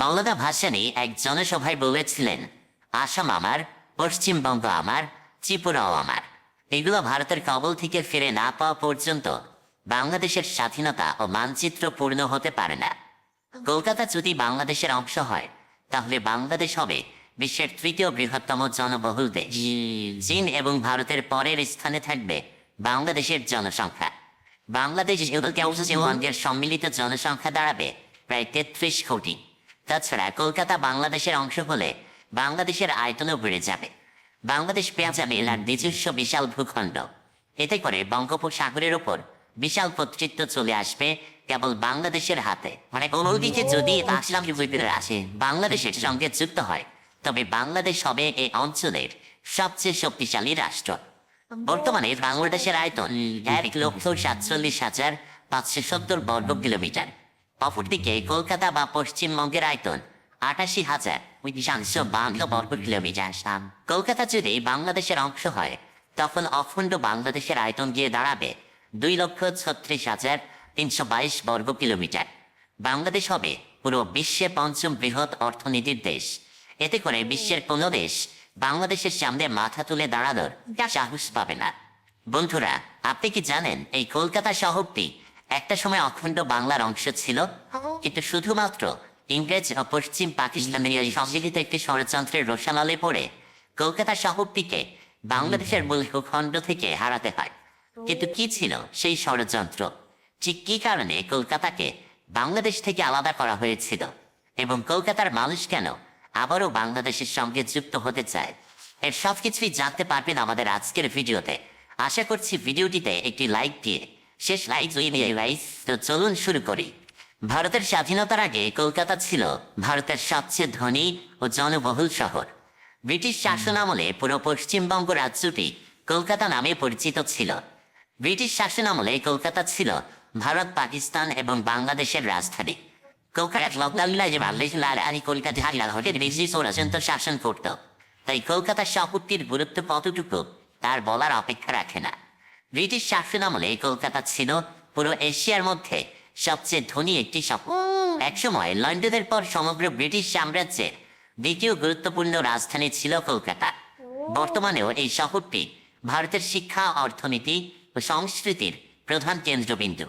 মৌলানা ভাসানী এক জনসভায় বলেছিলেন আসাম আমার পশ্চিমবঙ্গ আমার ত্রিপুরাও আমার। এগুলো ভারতের কবল থেকে ফিরে না পাওয়া পর্যন্ত বাংলাদেশের স্বাধীনতা ও মানচিত্র পূর্ণ হতে পারে না। কলকাতা যদি বাংলাদেশের অংশ হয় তাহলে বাংলাদেশ হবে বিশ্বের তৃতীয় বৃহত্তম জনবহুল দেশ। চীন এবং ভারতের পরের স্থানে থাকবে বাংলাদেশের জনসংখ্যা। বাংলাদেশ সম্মিলিত জনসংখ্যা দাঁড়াবে প্রায় তেত্রিশ কোটি। তাছাড়া কলকাতা বাংলাদেশের অংশ হলে বাংলাদেশের আয়তনও বেড়ে যাবে। বাংলাদেশ পেয়ে যাবে এলার নিজস্ব বিশাল ভূখণ্ড। এতে করে বঙ্গোপসাগরের ওপর বিশাল কর্তৃত্ব চলে আসবে কেবল বাংলাদেশের হাতে। মানে অন্যদিকে যদি আসলাম বিপ্লবীরা আসে, বাংলাদেশের সঙ্গে যুক্ত হয়, তবে বাংলাদেশ হবে এই অঞ্চলের সবচেয়ে শক্তিশালী রাষ্ট্র। বর্তমানে বাংলাদেশের আয়তন এক লক্ষ সাতচল্লিশ হাজার পাঁচশো সত্তর বর্গ কিলোমিটার অপরদিকে কলকাতা বা পশ্চিমবঙ্গের আয়তন আটাশি হাজার। সাতশো বান্ন বর্গ কিলোমিটার কলকাতা যদি বাংলাদেশের অংশ হয়, তখন অখণ্ড বাংলাদেশের আয়তন গিয়ে দাঁড়াবে দুই লক্ষ ছত্রিশ হাজার তিনশো বাইশ বর্গ কিলোমিটার। বাংলাদেশ হবে পুরো বিশ্বে পঞ্চম বৃহৎ অর্থনীতির দেশ। এতে করে বিশ্বের কোনো দেশ বাংলাদেশের সামনে মাথা তুলে দাঁড়ানোর সাহস পাবে না। বন্ধুরা, আপনি কি জানেন এই কলকাতা শহরটি একটা সময় অখণ্ড বাংলার অংশ ছিল কিন্তু শুধুমাত্র ইংরেজ ও পশ্চিম পাকিস্তানের এই সংগঠিত একটি ষড়যন্ত্রের রোশানলে পড়ে কলকাতা শহরটিকে বাংলাদেশের মূল ভূখণ্ড থেকে হারাতে হয়। কিন্তু কি ছিল সেই ষড়যন্ত্র? ঠিক কি কারণে কলকাতাকে বাংলাদেশ থেকে আলাদা করা হয়েছিল? এবং কলকাতার মানুষ কেন আবারও বাংলাদেশের সঙ্গে যুক্ত হতে চায়? এর সব কিছুই জানতে পারবেন আমাদের আজকের ভিডিওতে। আশা করছি ভিডিওটিতে একটি লাইক দিয়ে শেষ লাইক নিয়ে লাইক তো চলুন শুরু করি। ভারতের স্বাধীনতার আগে কলকাতা ছিল ভারতের সবচেয়ে ধনী ও জনবহুল শহর। ব্রিটিশ শাসন আমলে পুরো পশ্চিমবঙ্গ রাজ্যটি কলকাতা নামে পরিচিত ছিল। ব্রিটিশ শাসন আমলে কলকাতা ছিল ভারত, পাকিস্তান এবং বাংলাদেশের রাজধানী। কলকাতা যে কলকাতা শাসন করত। তাই কলকাতা শহরটির গুরুত্ব কতটুকু, তার বলার অপেক্ষা রাখে না। ব্রিটিশ শাসন আমলে কলকাতা ছিল পুরো এশিয়ার মধ্যে সবচেয়ে ধনী একটি শহর। একসময় লন্ডনের পর সমগ্র ব্রিটিশ সাম্রাজ্যের দ্বিতীয় গুরুত্বপূর্ণ রাজধানী ছিল কলকাতা। বর্তমানেও এই শহরটি ভারতের শিক্ষা অর্থনীতি ও সংস্কৃতির প্রধান কেন্দ্রবিন্দু।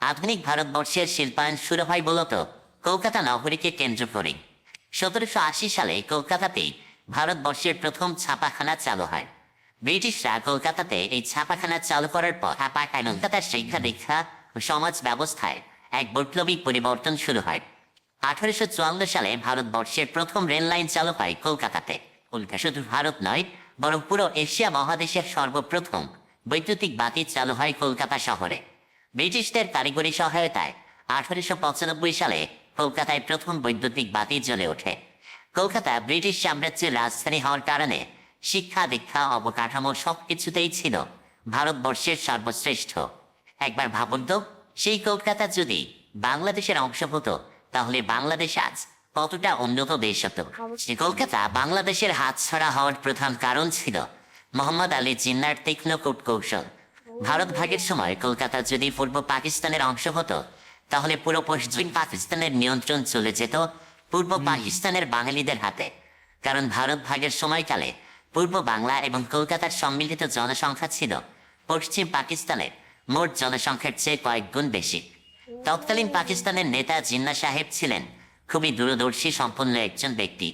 আধুনিক ভারতবর্ষের শিল্পায়ন শুরু হয় মূলত কলকাতা নগরীকে কেন্দ্র করে সতেরোশো আশি সালে কলকাতাতেই ভারতবর্ষের প্রথম ছাপাখানা চালু হয়। ব্রিটিশরা কলকাতাতে এই ছাপাখানা চালু করার পর ছাপা কলকাতার শিক্ষা দীক্ষা ও সমাজ ব্যবস্থায় এক বৈপ্লবিক পরিবর্তন শুরু হয় আঠারোশো চুয়ান্ন সালে ভারতবর্ষের প্রথম রেল লাইন চালু হয় কলকাতাতে কলকাতা শুধু ভারত নয় বরং পুরো এশিয়া মহাদেশের সর্বপ্রথম বৈদ্যুতিক বাতি চালু হয় কলকাতা শহরে ব্রিটিশদের কারিগরি সহায়তায় আঠারোশো পঁচানব্বই সালে কলকাতায় প্রথম বৈদ্যুতিক বাতি জ্বলে ওঠে কলকাতা ব্রিটিশ সাম্রাজ্যের রাজধানী হওয়ার কারণে শিক্ষা দীক্ষা অবকাঠামো সবকিছুতেই ছিল। ভারতবর্ষের সর্বশ্রেষ্ঠ। একবার ভাবুন তো সেই কলকাতা যদি বাংলাদেশের অংশ হতো তাহলে বাংলাদেশ আজ কতটা উন্নত দেশ হতো? কলকাতা বাংলাদেশের হাত ছাড়া হওয়ার প্রধান কারণ ছিল মোহাম্মদ আলী জিন্নার তীক্ষ্ণ কূট কৌশল ভারত ভাগের সময় কলকাতা যদি পূর্ব পাকিস্তানের অংশ হতো তাহলে পুরো পশ্চিম পাকিস্তানের নিয়ন্ত্রণ চলে যেত পূর্ব পাকিস্তানের বাঙালিদের হাতে। কারণ ভারত ভাগের সময়কালে পূর্ব বাংলা এবং কলকাতার সম্মিলিত জনসংখ্যা ছিল। পশ্চিম পাকিস্তানের মোট জনসংখ্যার চেয়ে কয়েক গুণ বেশি। তৎকালীন পাকিস্তানের নেতা জিন্না সাহেব ছিলেন খুবই দূরদর্শী সম্পন্ন একজন ব্যক্তি।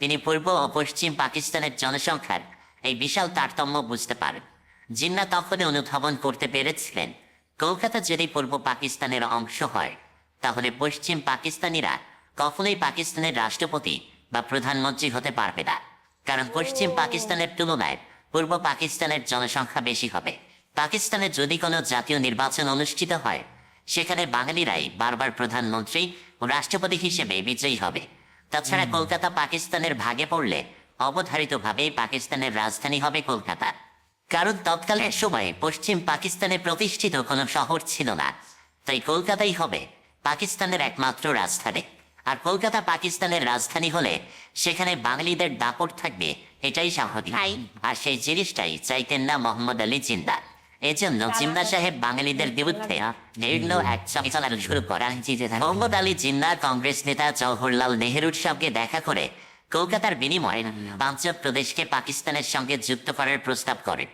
তিনি পূর্ব ও পশ্চিম পাকিস্তানের জনসংখ্যার এই বিশাল তারতম্য বুঝতে পারেন জিন্না তখনই অনুধাবন করতে পেরেছিলেন, কলকাতা যদি পূর্ব পাকিস্তানের অংশ হয়, তাহলে পশ্চিম পাকিস্তানিরা কখনোই পাকিস্তানের রাষ্ট্রপতি বা প্রধানমন্ত্রী হতে পারবে না। কারণ পশ্চিম পাকিস্তানের তুলনায় পূর্ব পাকিস্তানের জনসংখ্যা বেশি হবে। পাকিস্তানে যদি কোনো জাতীয় নির্বাচন অনুষ্ঠিত হয় সেখানে বাঙালিরাই বারবার প্রধানমন্ত্রী ও রাষ্ট্রপতি হিসেবে বিজয়ী হবে। তাছাড়া কলকাতা পাকিস্তানের ভাগে পড়লে অবধারিতভাবেই পাকিস্তানের রাজধানী হবে কলকাতা। কারণ তৎকালের সময়ে পশ্চিম পাকিস্তানে প্রতিষ্ঠিত কোনো শহর ছিল না তাই কলকাতাই হবে পাকিস্তানের একমাত্র রাজধানী। আর কলকাতা পাকিস্তানের রাজধানী হলে সেখানে বাঙালিদের দাপট থাকবে এটাই স্বাভাবিক। আর সেই জিনিসটাই চাইতেন না মোহাম্মদ আলী জিন্দা এজন্য জিন্না সাহেব বাঙালিদের বিরুদ্ধে নির্ণ এক শুরু করেন। মোহাম্মদ আলী জিন্না কংগ্রেস নেতা জওহরলাল নেহেরুর সঙ্গে দেখা করে কলকাতার বিনিময়ে পাঞ্জাব প্রদেশকে পাকিস্তানের সঙ্গে যুক্ত করার প্রস্তাব করে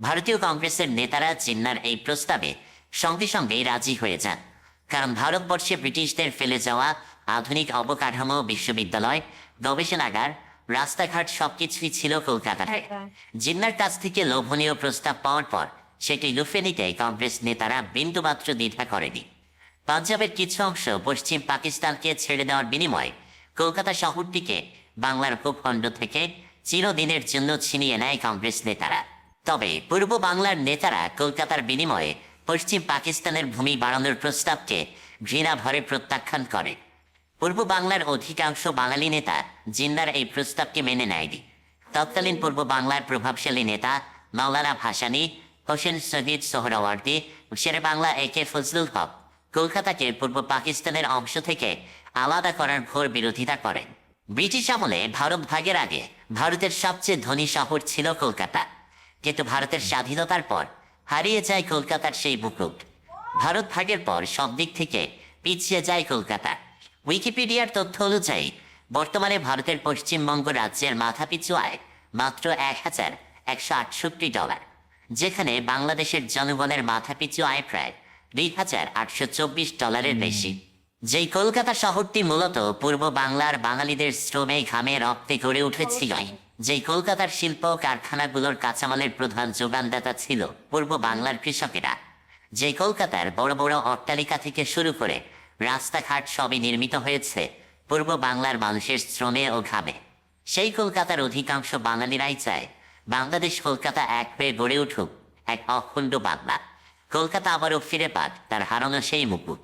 ভারতীয় কংগ্রেসের নেতারা জিন্নার এই প্রস্তাবে সঙ্গে সঙ্গেই রাজি হয়ে যান। কারণ ভারতবর্ষে ব্রিটিশদের ফেলে যাওয়া আধুনিক অবকাঠামো বিশ্ববিদ্যালয় গবেষণাগার রাস্তাঘাট সবকিছুই ছিল কলকাতায় জিন্নার কাছ থেকে লোভনীয় প্রস্তাব পাওয়ার পর সেটি লুফে নিতে কংগ্রেস নেতারা বিন্দুমাত্র দ্বিধা করেনি। পাঞ্জাবের কিছু অংশ পশ্চিম পাকিস্তানকে ছেড়ে দেওয়ার বিনিময়ে কলকাতা শহরটিকে বাংলার ভূখণ্ড থেকে চিরদিনের জন্য ছিনিয়ে নেয় কংগ্রেস নেতারা। তবে পূর্ব বাংলার নেতারা কলকাতার বিনিময়ে পশ্চিম পাকিস্তানের ভূমি বাড়ানোর প্রস্তাবকে ঘৃণা ভরে প্রত্যাখ্যান করে। পূর্ব বাংলার অধিকাংশ বাঙালি নেতা জিন্নার এই প্রস্তাবকে মেনে নেয়নি। তৎকালীন পূর্ব বাংলার প্রভাবশালী নেতা মাওলানা ভাসানি, হোসেন সজিদ সোহরাওয়ার্দী, শেরে বাংলা এ কে ফজলুল হক কলকাতাকে পূর্ব পাকিস্তানের অংশ থেকে আলাদা করার ঘোর বিরোধিতা করেন। ব্রিটিশ আমলে ভারত ভাগের আগে ভারতের সবচেয়ে ধনী শহর ছিল কলকাতা। কিন্তু ভারতের স্বাধীনতার পর হারিয়ে যায় কলকাতার সেই মুকুট ভারত ভাগের পর সব দিক থেকে পিছিয়ে যায় কলকাতা। উইকিপিডিয়ার তথ্য অনুযায়ী বর্তমানে ভারতের পশ্চিমবঙ্গ রাজ্যের মাথাপিছু আয় মাত্র এক হাজার একশো আটষট্টি ডলার যেখানে বাংলাদেশের জনগণের মাথাপিছু আয় প্রায় দুই হাজার আটশো চব্বিশ ডলারের বেশি। যেই কলকাতা শহরটি মূলত পূর্ব বাংলার বাঙালিদের শ্রমে ঘামে রক্তে গড়ে উঠেছিল যেই কলকাতার শিল্প কারখানাগুলোর কাঁচামালের প্রধান যোগানদাতা ছিল পূর্ব বাংলার কৃষকেরা। যে কলকাতার বড় বড় অট্টালিকা থেকে শুরু করে রাস্তাঘাট সবই নির্মিত হয়েছে। পূর্ব বাংলার মানুষের শ্রমে ও ঘামে। সেই কলকাতার অধিকাংশ বাঙালিরাই চায়, বাংলাদেশ কলকাতা এক হয়ে গড়ে উঠুক, এক অখণ্ড বাংলা। কলকাতা আবারও ফিরে পাক, তার হারানো সেই মুকুট।